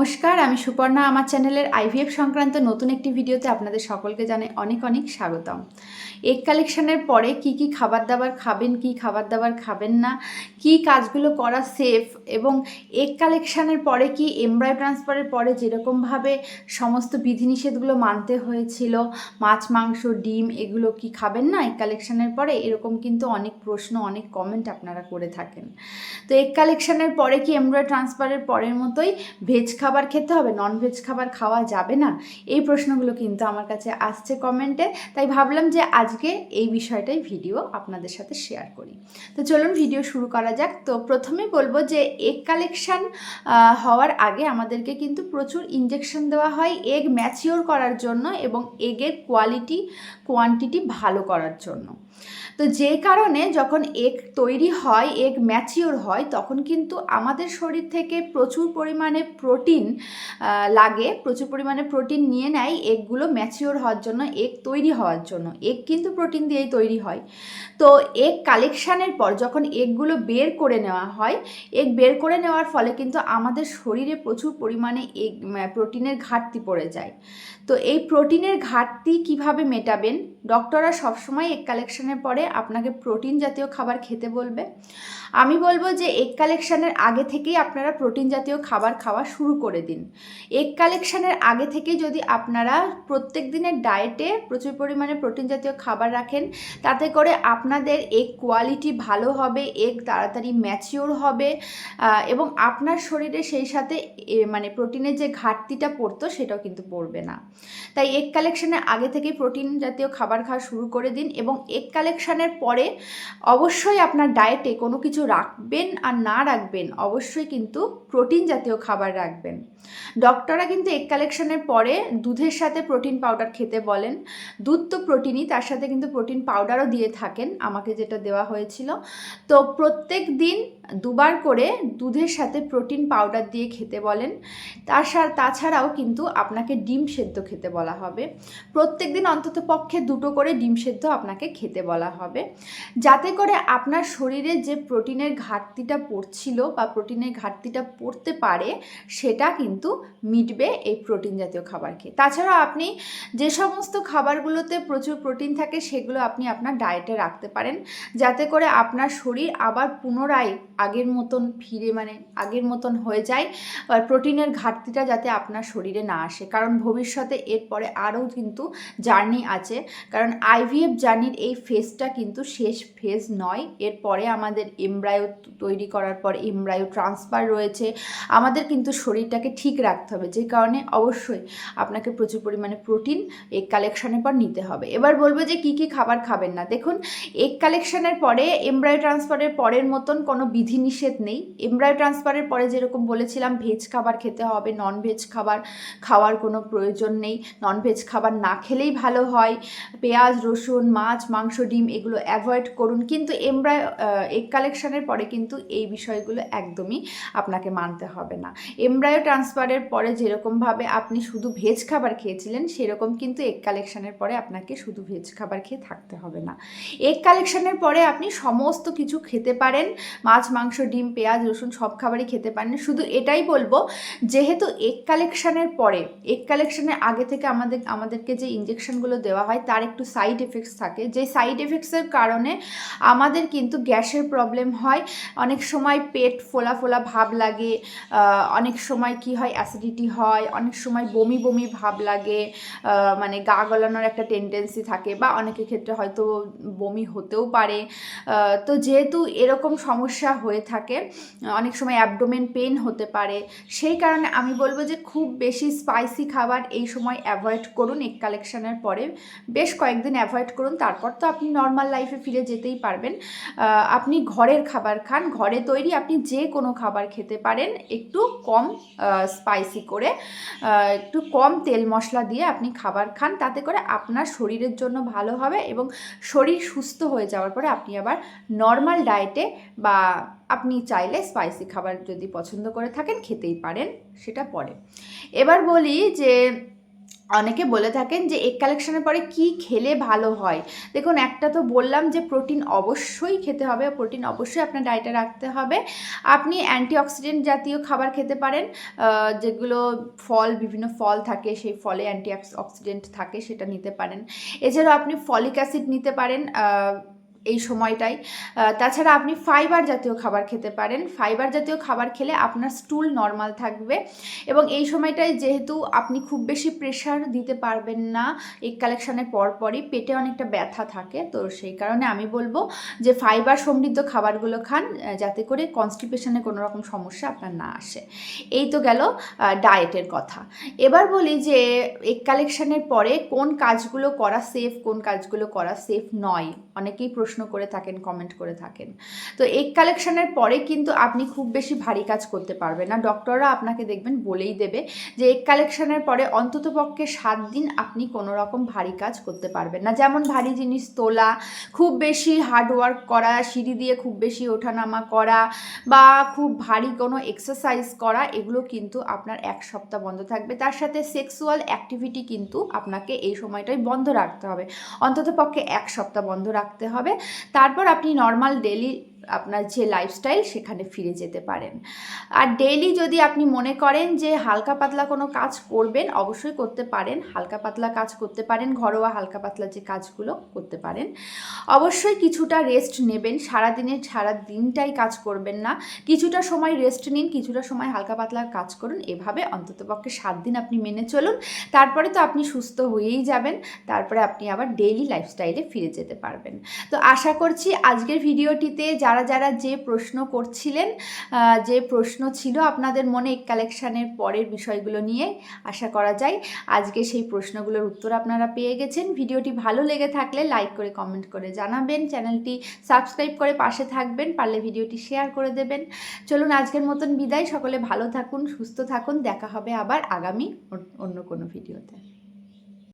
নমস্কার, আমি সুপর্ণা। আমার চ্যানেলের আইভিএফ সংক্রান্ত নতুন একটি ভিডিওতে আপনাদের সকলকে জানাই অনেক অনেক স্বাগতম। এগ কালেকশনের পরে কি কি খাবার দাবার খাবেন, কি খাবার দাবার খাবেন না, কি কাজগুলো করা সেফ এবং এগ কালেকশনের পরে কি এমব্রয় ট্রান্সফারের পরে যেরকমভাবে সমস্ত বিধিনিষেধগুলো মানতে হয়েছিল, মাছ, মাংস, ডিম, এগুলো কি খাবেন না এগ কালেকশনের পরে? এরকম কিন্তু অনেক প্রশ্ন, অনেক কমেন্ট আপনারা করে থাকেন। তো এগ কালেকশনের পরে কি এমব্রয় ট্রান্সফারের পরের মতোই ভেজ খাবার খেতে হবে? নন ভেজ খাবার খাওয়া যাবে না? এই প্রশ্নগুলো কিন্তু আমার কাছে আসছে কমেন্টে তাই ভাবলাম যে আজকে এই বিষয়টাই ভিডিও আপনাদের সাথে শেয়ার করি। তো চলুন ভিডিও শুরু করা যাক। তো প্রথমে বলব যে এগ কালেকশান হওয়ার আগে আমাদেরকে কিন্তু প্রচুর ইঞ্জেকশন দেওয়া হয় এগ ম্যাচিওর করার জন্য এবং এগের কোয়ালিটি কোয়ান্টিটি ভালো করার জন্য। তো যে কারণে যখন এগ তৈরি হয়, এগ ম্যাচিওর হয়, তখন কিন্তু আমাদের শরীর থেকে প্রচুর পরিমাণে প্রোটিন লাগে। প্রচুর পরিমাণে প্রোটিন নিয়ে নেয় এগগুলো ম্যাচিওর হওয়ার জন্য, এগ তৈরি হওয়ার জন্য। এগ কিন্তু প্রোটিন দিয়েই তৈরি হয়। তো এগ কালেকশানের পর যখন এগগুলো বের করে নেওয়া হয়, এগ বের করে নেওয়ার ফলে কিন্তু আমাদের শরীরে প্রচুর পরিমাণে এগ প্রোটিনের ঘাটতি পড়ে যায়। তো এই প্রোটিনের ঘাটতি কীভাবে মেটাবেন? ডক্টররা সবসময় এগ কালেকশনের পরে আপনাকে প্রোটিন জাতীয় খাবার খেতে বলবে। আমি বলব যে এগ কালেকশানের আগে থেকেই আপনারা প্রোটিন জাতীয় খাবার খাওয়া শুরু করে দিন। এগ কালেকশানের আগে থেকেই যদি আপনারা প্রত্যেক দিনের ডায়েটে প্রচুর পরিমাণে প্রোটিন জাতীয় খাবার রাখেন, তাতে করে আপনাদের এগ কোয়ালিটি ভালো হবে এগ তাড়াতাড়ি ম্যাচিওর হবে এবং আপনার শরীরে সেই সাথে মানে প্রোটিনের যে ঘাটতিটা পড়তো সেটাও কিন্তু পড়বে না। তাই এগ কালেকশানের আগে থেকেই প্রোটিন জাতীয় খাবার খাওয়া শুরু করে দিন এবং এগ কালেকশানের পরে অবশ্যই আপনার ডায়েটে কোনো কিছু রাখবেন আর না রাখবেন, অবশ্যই কিন্তু প্রোটিন জাতীয় খাবার রাখবেন। ডক্টররা কিন্তু এগ কালেকশানের পরে দুধের সাথে প্রোটিন পাউডার খেতে বলেন। দুধ তো প্রোটিনই তার সাথে কিন্তু প্রোটিন পাউডারও দিয়ে থাকেন, আমাকে যেটা দেওয়া হয়েছিল। তো প্রত্যেক দিন দুবার করে দুধের সাথে প্রোটিন পাউডার দিয়ে খেতে বলেন। তার তাছাড়াও কিন্তু আপনাকে ডিম সেদ্ধ খেতে বলা হবে। প্রত্যেক দিন অন্তত পক্ষে দুটো করে ডিম সেদ্ধ আপনাকে খেতে বলা হবে। যাতে করে আপনার শরীরে যে প্রোটিনের ঘাটতিটা পড়ছিল বা প্রোটিনের ঘাটতিটা পড়তে পারে, সেটা কিন্তু মিটবে এই প্রোটিন জাতীয় খাবার খেয়ে। তাছাড়া আপনি যে সমস্ত খাবারগুলোতে প্রচুর প্রোটিন থাকে, সেগুলো আপনি আপনার ডায়েটে রাখতে পারেন। যাতে করে আপনার শরীর আবার পুনরায় আগের মতন ফিরে মানে আগের মতন হয়ে যায়। আর প্রোটিনের ঘাটতিটা যাতে আপনার শরীরে না আসে। কারণ ভবিষ্যতে এরপরে আরও কিন্তু জার্নি আছে। কারণ আইভিএফ জার্নির এই ফেজটা কিন্তু শেষ ফেজ নয়। এরপরে আমাদের এমব্রায়ো তৈরি করার পর এমব্রায়ো ট্রান্সফার রয়েছে। আমাদের কিন্তু শরীরটাকে ঠিক রাখতে হবে। যে কারণে অবশ্যই আপনাকে প্রচুর পরিমাণে প্রোটিন এগ কালেকশনের পর নিতে হবে। এবার বলব যে কি কি খাবার খাবেন না। দেখুন এগ কালেকশনের পরে এমব্রায়ো ট্রান্সফারের পরের মতন কোনো বিধিনিষেধ নেই। এমব্রায়ো ট্রান্সফারের পরে যেরকম বলেছিলাম, ভেজ খাবার খেতে হবে নন ভেজ খাবার খাওয়ার কোনো প্রয়োজন নেই। নন ভেজ খাবার না খেলেই ভালো হয়। পেঁয়াজ, রসুন, মাছ, মাংস, ডিম এগুলো অ্যাভয়েড করুন। কিন্তু এমব্রায়ো এগ কালেকশানের পরে কিন্তু এই বিষয়গুলো একদমই আপনাকে মানতে হবে না। এমব্রায়ো ট্রান্সফারের পরে যেরকমভাবে আপনি শুধু ভেজ খাবার খেয়েছিলেন, সেরকম কিন্তু এগ কালেকশানের পরে আপনাকে শুধু ভেজ খাবার খেয়ে থাকতে হবে না। এগ কালেকশানের পরে আপনি সমস্ত কিছু খেতে পারেন। মাছ মাংস, ডিম, পেঁয়াজ, রসুন সব খাবারই খেতে পারেন শুধু এটাই বলব, যেহেতু এগ কালেকশানের পরে এগ কালেকশনের আগে থেকে আমাদের, আমাদেরকে যে ইঞ্জেকশনগুলো দেওয়া হয়, তার একটু সাইড এফেক্টস থাকে। যে সাইড এফেক্টসের কারণে আমাদের কিন্তু গ্যাসের প্রবলেম হয়। অনেক সময় পেট ফোলা ফোলা ভাব লাগে অনেক সময় কি হয় অ্যাসিডিটি হয়, অনেক সময় বমি বমি ভাব লাগে মানে গা গলানোর একটা টেন্ডেন্সি থাকে বা অনেকের ক্ষেত্রে হয়তো বমি হতেও পারে। তো যেহেতু এরকম সমস্যা হয়ে থাকে। অনেক সময় অ্যাবডোমেন পেন হতে পারে। সেই কারণে আমি বলব যে খুব বেশি স্পাইসি খাবার এই সময় অ্যাভয়েড করুন এক কালেকশানের পরে। বেশ কয়েকদিন অ্যাভয়েড করুন, তারপর তো আপনি নর্মাল লাইফে ফিরে যেতেই পারবেন। আপনি ঘরের খাবার খান, ঘরে তৈরি আপনি যে কোনো খাবার খেতে পারেন, একটু কম স্পাইসি করে। একটু কম তেল মশলা দিয়ে আপনি খাবার খান, তাতে করে আপনার শরীরের জন্য ভালো হবে এবং শরীর সুস্থ হয়ে যাওয়ার পরে আপনি আবার নর্মাল ডায়েটে বা আপনি চাইলে স্পাইসি খাবার যদি পছন্দ করে থাকেন, খেতেই পারেন, সেটা পরে। এবার বলি যে, অনেকে বলে থাকেন যে এগ কালেকশনের পরে কি খেলে ভালো হয়? দেখুন, একটা তো বললাম যে প্রোটিন অবশ্যই খেতে হবে প্রোটিন অবশ্যই আপনার ডায়েটে রাখতে হবে। আপনি অ্যান্টিঅক্সিডেন্ট জাতীয় খাবার খেতে পারেন যেগুলো ফল, বিভিন্ন ফল থাকে, সেই ফলে অ্যান্টি অক্সিডেন্ট থাকে, সেটা নিতে পারেন। এছাড়াও আপনি ফলিক অ্যাসিড নিতে পারেন এই সময়টাই। তাছাড়া আপনি ফাইবার জাতীয় খাবার খেতে পারেন। ফাইবার জাতীয় খাবার খেলে আপনার স্টুল নর্মাল থাকবে এবং এই সময়টায় যেহেতু আপনি খুব বেশি প্রেশার দিতে পারবেন না, এই কালেকশনের পরপরই পেটে অনেকটা ব্যথা থাকে, তো সেই কারণে আমি বলব যে ফাইবার সমৃদ্ধ খাবারগুলো খান যাতে করে কনস্টিপেশনে কোনো রকম সমস্যা আপনার না আসে। এই তো গেল ডায়েটের কথা। এবার বলি যে এক কালেকশানের পরে কোন কাজগুলো করা সেফ কোন কাজগুলো করা সেফ নয়। অনেকেই প্রশ্ন করে থাকেন কমেন্ট করে থাকেন। তো এগ কালেকশনের পরে কিন্তু আপনি খুব বেশি ভারী কাজ করতে পারবেন না। ডক্টররা আপনাকে দেখবেন বলেই দেবে যে এগ কালেকশনের পরে অন্তত পক্ষে সাত দিন আপনি কোনো রকম ভারী কাজ করতে পারবেন না। যেমন ভারী জিনিস তোলা, খুব বেশি হার্ডওয়ার্ক করা, সিঁড়ি দিয়ে খুব বেশি ওঠানামা করা বা খুব ভারী কোনো এক্সারসাইজ করা, এগুলো কিন্তু আপনার এক সপ্তাহ বন্ধ থাকবে। তার সাথে সেক্সুয়াল অ্যাক্টিভিটি কিন্তু আপনাকে এই সময়টাই বন্ধ রাখতে হবে। অন্তত পক্ষে এক সপ্তাহ বন্ধ রাখতে হবে। তারপর আপনি নর্মাল ডেলি আপনার যে লাইফস্টাইল সেখানে ফিরে যেতে পারেন। আর ডেইলি যদি আপনি মনে করেন যে হালকা পাতলা কোনো কাজ করবেন, অবশ্যই করতে পারেন। হালকা পাতলা কাজ করতে পারেন, ঘরোয়া হালকা পাতলা যে কাজগুলো করতে পারেন। অবশ্যই কিছুটা রেস্ট নেবেন। সারাদিনের সারা দিনটাই কাজ করবেন না। কিছুটা সময় রেস্ট নিন, কিছুটা সময় হালকা পাতলা কাজ করুন। এভাবে অন্ততপক্ষে সাত দিন আপনি মেনে চলুন। তারপরে তো আপনি সুস্থ হয়েই যাবেন। তারপরে আপনি আবার ডেইলি লাইফস্টাইলে ফিরে যেতে পারবেন। তো আশা করছি আজকের ভিডিওটিতে যারা যারা যে প্রশ্ন করছিলেন যে প্রশ্ন ছিল আপনাদের মনে এক কালেকশানের পরের বিষয়গুলো নিয়ে আশা করা যায়। আজকে সেই প্রশ্নগুলোর উত্তর আপনারা পেয়ে গেছেন। ভিডিওটি ভালো লেগে থাকলে লাইক করে কমেন্ট করে জানাবেন। চ্যানেলটি সাবস্ক্রাইব করে পাশে থাকবেন, পারলে ভিডিওটি শেয়ার করে দেবেন। চলুন আজকের মতন বিদায়। সকলে ভালো থাকুন, সুস্থ থাকুন। দেখা হবে আবার আগামী অন্য কোনো ভিডিওতে।